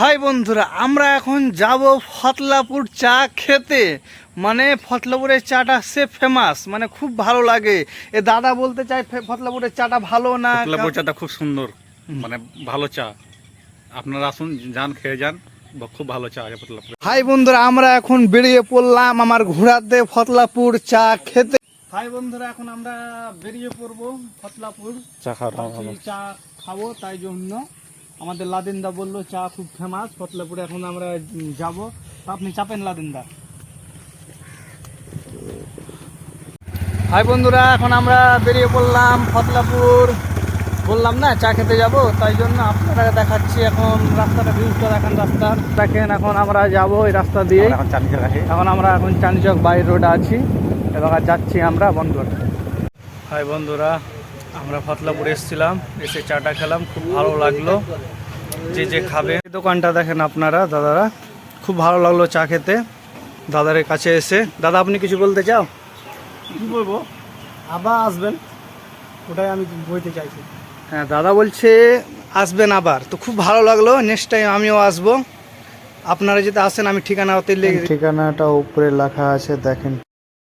High বন্ধুরা আমরা এখন যাব ফতলাপুর চা খেতে। মানে ফতলাপুরের চাটা সে ফেমাস মানে খুব ভালো লাগে। এ দাদা বলতে চাই ফতলাপুরের চাটা ভালো না? লেবুর চাটা খুব সুন্দর মানে ভালো চা। আপনারা আসুন যান খেয়ে যান খুব ভালো চা আছে ফতলাপুর। হাই বন্ধুরা আমরা এখন বেরিয়ে পড়লাম আমার ঘোড়াতে ফতলাপুর চা খেতে। হাই বন্ধুরা এখন আমরা বেরিয়ে পড়ব ফতলাপুর। চা ভাবছি চা খাব তাই জন্য। আমাদের লাদিনদা বলল চা খুব ফেমাস ফতলাপুরে এখন আমরা যাব। আপনি চাপেন লাদিনদা। হাই বন্ধুরা এখন আমরা বেরিয়ে পড়লাম ফতলাপুর বললাম না চা খেতে যাব তাই জন্য আপনারা দেখাচ্ছি এখন রাস্তাটা ভিউজটা দেখেন রাস্তা। দেখেন এখন আমরা যাব এই রাস্তা দিয়ে এখন এখন আমরা এখন চাঁদচক বাই রোডে আছি এবার যাচ্ছি আমরা বন্ধুরা হাই বন্ধুরা আমরা ফতলাপুর এসেছিলাম এসে চাটা খেলাম খুব ভালো লাগল। যে যে খাবে। দোকানটা দেখেন আপনারা দাদারা। খুব ভালো লাগল চা খেতে। দাদার কাছে এসে। দাদা আপনি কিছু বলতে চাও? কি বলব? আবার আসবেন। ওটাই আমি বইতে চাইছি। হ্যাঁ দাদা বলছে আসবেন আবার। তো খুব ভালো লাগল। নেক্সট টাইম আমিও আসব। আপনারা যদি আসেন আমি ঠিকানা লিখে ঠিকানাটা উপরে লেখা আছে দেখেন।